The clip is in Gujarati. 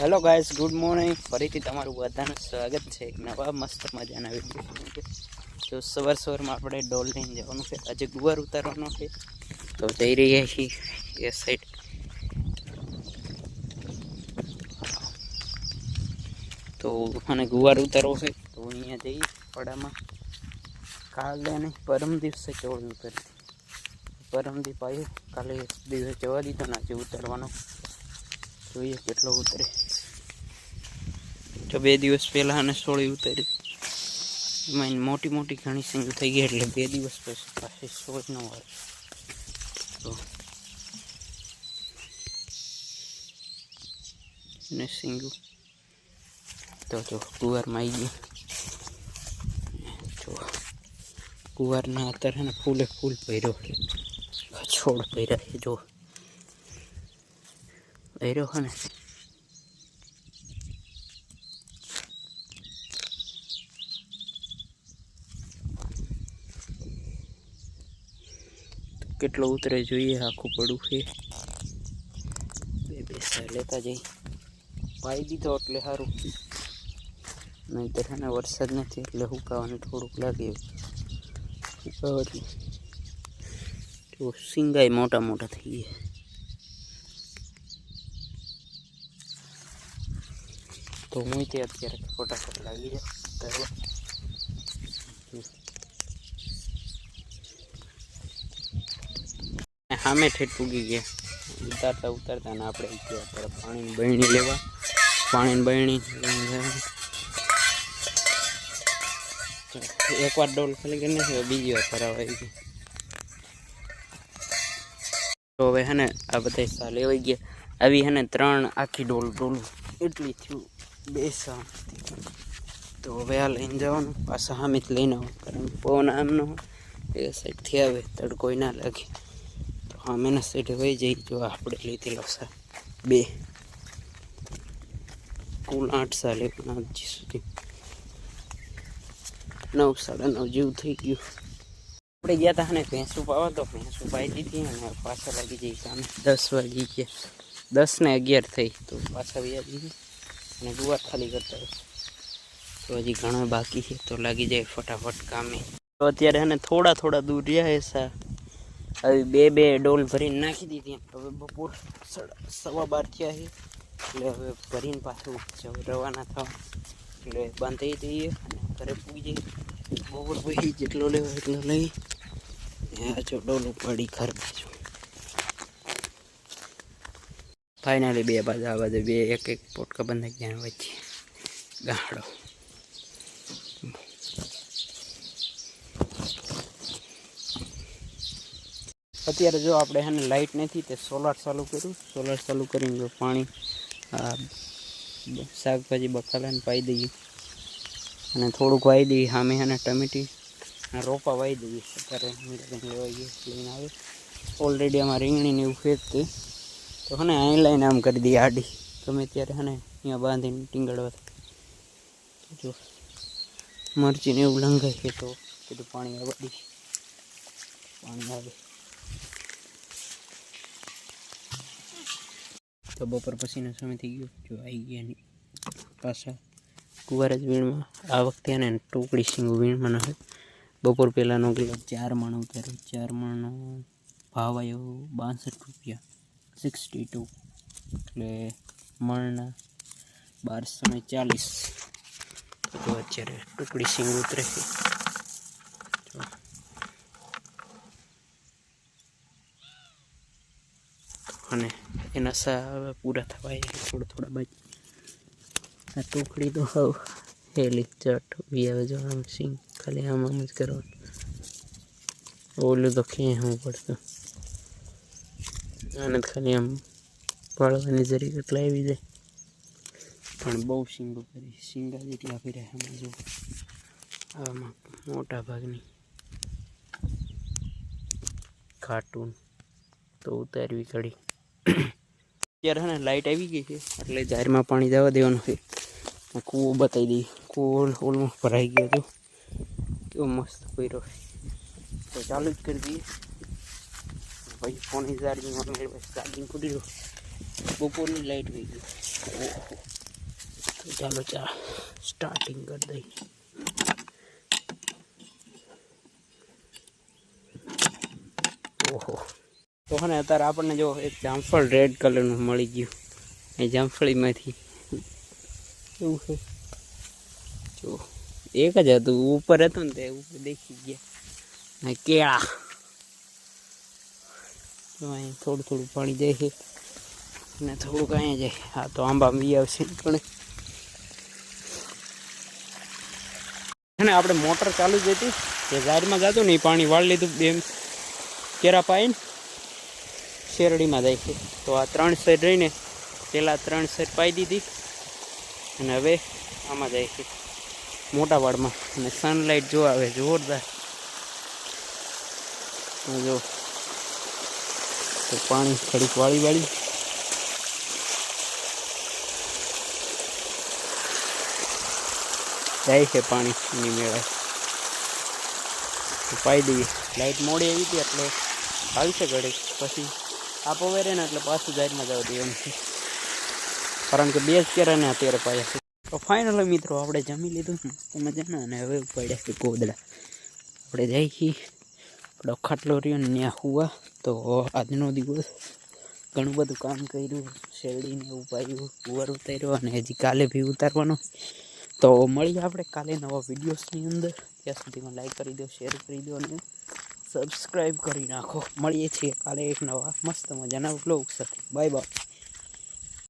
હેલો ગાઈસ ગુડ મોર્નિંગ ફરીથી તમારું બધાનું સ્વાગત છે એક નવા મસ્ત મજાના વીડિયો તો સવાર સવારમાં આપણે ડોલ લઈને જવાનું છે. આજે ગુવાર ઉતારવાનો છે. તો જઈ રહ્યા છીએ એ સાઈડ તો મને ગુવાર ઉતારવો છે. તો અહીંયા જઈ પડામાં કાલે અને પરમ દિવસે ચોળ ઉતારી પરમ દીપ આવ્યો કાલે દિવસે જવા દીધો ને આજે ઉતારવાનો. જોઈએ કેટલો ઉતરે. જો બે દિવસ પહેલાં અને સોળી ઉતરી. એમાં મોટી મોટી ઘણી સિંગ થઈ ગઈ એટલે બે દિવસ પછી પાછી સોળ ન આવે. તો ને સિંગુ. તો જો, કુવારમાં આવી ગયું. જો, કુવારના અત્યારે ને ફૂલે ફૂલ પહેર્યો છોડ પહેર્યા જો. પહેર્યો ને. કેટલો ઉતરે જોઈએ, આખું પડું છે. બે બે સા લેતા જઈ. પાઈ દીધો એટલે સારું. નહીંતર છે ને વરસાદ નથી, એટલે હુકાવાનું થોડુંક લાગે હુકાવાથી જો સિંગાઈ મોટા મોટા થઈ ગયા. તો હું તે અત્યારે ફટાફટ લાગી જાય સામે ઠેઠ પૂગી ગયા. ઉતારતા ઉતારતા ને આપણે ગયા અત્યારે પાણીની બહેણી લેવા. પાણીની બહેણી. લઈને જવાનું. એકવાર ડોલ ખાલી કરી નાખી બીજી વાર ભરાવા આવી ગઈ. તો હવે હે ને આ બધા સા લેવાઈ ગયા. આવી હે ને ત્રણ આખી ડોલ ડોલ એટલી થયું. બે સા. તો હવે આ લઈને જવાનું. પાછા સામે જ લઈને આવું કારણ કે પવન આમનો એ સાઈડથી આવે તડકોય ના લાગે. સામેના સાઈડે વહી જઈ જો આપણે લીધેલો છે. બે. કુલ આઠ સાલે હજી સુધી. નવ સાડા નવ જેવું થઈ ગયું. આપણે ગયા હતા અને ભેંસું પાવા, તો ભેંસું પાઈ દીધી અને પાછા લાગી જઈ સામે દસ વાગી ગયા. દસ ને અગિયાર થઈ તો પાછા વ્યા દીધી અને ગુવાર ખાલી કરતા તો હજી ઘણા બાકી છે, તો લાગી જાય ફટાફટ કામે. તો અત્યારે એને થોડા થોડા દૂર રહ્યા સા. હવે બે બે ડોલ ભરીને નાખી દીધી હવે બપોર સવા બાર થયા છે. એટલે હવે ભરીને પાછું રવાના થવા. એટલે બાંધી દઈએ અને ઘરે પૂગી જઈએ. બપોર પછી જેટલો લેવો એટલો લઈ જો ડોલ ઉપાડી ઘર બાજુ. ફાઇનલી બે બાજુ, આ બાજુ બે એક એક પોટકા બંધાઈ ગયા, વચ્ચે ગાંડો. અત્યારે જો આપણે એને લાઇટ નથી તે સોલાર ચાલુ કર્યું. સોલાર ચાલુ કરીને જો પાણી શાકભાજી બકાલાને પાઈ દઈએ. અને થોડુંક વાઈ દઈએ. સામે હે ટમેટી રોપા વાઈ દઈએ. અત્યારે લેવા લેવાઈ લઈને આવે. ઓલરેડી આમાં રીંગણીને એવું ફેંકતી તો હને અહીં લઈને આમ કરી દઈએ આડી. ગમે ત્યારે હને અહીંયા બાંધીને ટીંગળવા જો મરચીને એવું લંઘાય છે તો કીધું પાણી આવી પાણી આવે. તો બપોર પછીનો સમય થઈ ગયો. જો આવી ગયા ની પાછા કુવાર જ વીણમાં. આ વખતે અને ટોકડી સિંગ વીણમાં હોય બપોર પહેલાંનો કિલો ચાર મણ ઉતાર્યો ચાર મણનો ભાવ આવ્યો બાસઠ રૂપિયા. સિક્સટી ટુ એટલે મણના બારસો ને ચાલીસ. તો અત્યારે ટુકડી સિંગ ઉતરે છે. અને એના સા પૂરા થવાય થોડા થોડા બાકી. આ ટોકડી તો હવે હેલી ચટ બી આવે જો આમ સિંગ ખાલી આમ આમ જ કરવાનું. ઓલું તો ખેંચવું પડતું. આને ખાલી આમ પાળવાની જરીક એટલે આવી જાય. પણ બહુ સિંગો કરી. સિંગા જેટલા ફેર્યા એમાં જો. આમાં મોટા ભાગની. કાર્ટૂન તો ઉતારવી કડી અત્યારે ને લાઇટ આવી ગઈ છે, એટલે જાહેરમાં પાણી જવા દેવાનું છે. કૂવો બતાવી દઈએ. કૂવો ઓલમોસ્ટ ભરાઈ ગયો હતો કેવો મસ્ત કર્યો તો ચાલુ જ કરી દઈએ. પછી ફોન ચાર્જિંગ ચાર્જિંગ ખુલી બપોરની લાઇટ વહી ગઈ. ચાલો ચા સ્ટાર્ટિંગ કરી દઈ ઓહો. તો હે અત્યારે આપણને જો એક જામફળ રેડ કલરનું મળી ગયું. એ જામફળીમાંથી. એવું છે. જો, એક જ હતું. ઉપર હતું ને તે ઉપર દેખી ગયા. ને કેળા. તો અહીં થોડું થોડું પાણી જાય છે. અને થોડુંક અહીંયા જાય. હા, તો આંબા બી આવશે પણ અને આપણે મોટર ચાલુ જ હતી. જે ઝાડમાં જતું ને એ પાણી વાળી લીધું બેમ કેરા પાઈને. શેરડીમાં જાય છે. તો આ ત્રણ શેર રહીને પહેલાં ત્રણ શેર પાઈ દીધી અને હવે આમાં જાય છે. મોટા વાડમાં અને સનલાઇટ જો આવે, જોરદાર. જો. તો પાણી થોડીક વાળી વાળી. જાય છે પાણીની મેળા. પાઈ દઈએ. લાઇટ મોડી આવી હતી એટલે આવશે ઘડે પછી આપો વેરે ને એટલે પાછું જાહેરમાં જવા દેવાનું છે કારણ કે બે જ કેરા ને અત્યારે પાયા. છે તો ફાઇનલ મિત્રો, આપણે જમી લીધું. મસ્ત મજાના અને હવે પડ્યા છે કોદડા આપણે જઈ છીએ. ખાટલો રહ્યો ને ત્યાં હુવા. તો આજનો દિવસ ઘણું બધું કામ કર્યું. શેરડીને એવું કુવર ઉતાર્યો અને હજી કાલે બી ઉતારવાનો. તો મળીએ આપણે કાલે નવા વિડીયોઝની અંદર. ત્યાં સુધીમાં લાઈક કરી દો શેર કરી દો અને સબસ્ક્રાઈબ કરી નાખો મળીએ છીએ કાલે એક નવા મસ્ત મજાના બ્લોગ સાથે. Bye bye